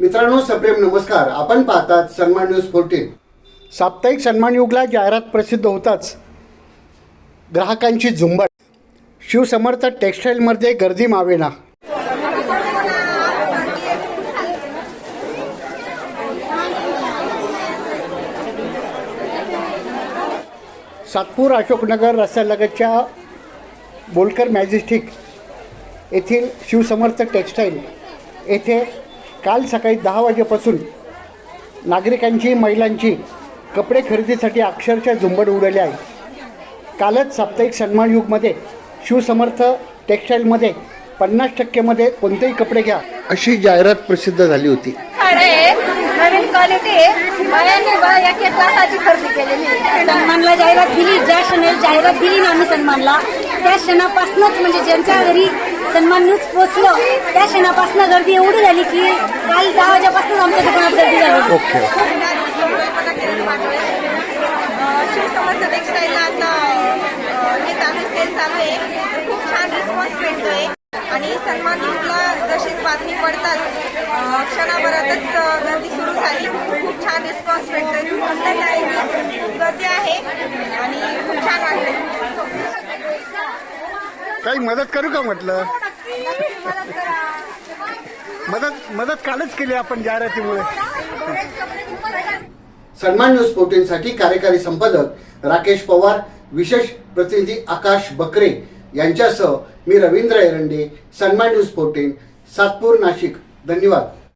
मित्रांनो सप्रेम नमस्कार. आपण पाहतात सन्मान न्यूज फोर्टीन साप्ताहिक सन्मान युगला जाहिरात प्रसिद्ध होताच. ग्राहकांची झुंबड. शिवसमर्थ टेक्स्टाईलमध्ये गर्दी मावेना. सातपूर अशोकनगर रस्त्यालगतच्या बोलकर मॅजेस्टिक येथील शिवसमर्थ टेक्स्टाईल येथे काल सकाळी दहा वाजेपासून नागरिकांची महिलांची कपडे खरेदीसाठी अक्षरशः झुंबड उडवली आहे. कालच साप्ताहिक सन्मान युगमध्ये शिवसमर्थ टेक्स्टाईलमध्ये पन्नास टक्केमध्ये कोणतेही कपडे घ्या. अशी जाहिरात प्रसिद्ध झाली होती. नवीन क्वालिटी. सन्मानला जाहिरात दिली ज्या क्षणाला जाहिरात दिली ना आम्ही सन्मानला त्या क्षणापासूनच म्हणजे ज्यांच्या घरी सन्मान न्यूज पोचलो. त्या क्षणापासून गर्दी एवढी झाली की काल दहा वाजेपासून आमच्या दुकानात गर्दी झाली ओके हे खूप छान रिस्पॉन्स मिळतोय. आणि सन्मान न्यूजला जशीच बातमी पडतात क्षणाभरातच गर्दी सुरू झाली. खूप छान रिस्पॉन्स आहे. की गर्दी आहे. आणि खूप छान वाटतंय. काही मदत करू का म्हटलं? मदत मदत कालच केली आपण जाहिरातीमुळे सन्मान न्यूज फोर्टीनसाठी कार्यकारी संपादक राकेश पवार विशेष प्रतिनिधी आकाश बकरे यांच्यासह मी रवींद्र एरंडे सन्मान न्यूज फोर्टीन सातपूर नाशिक. धन्यवाद.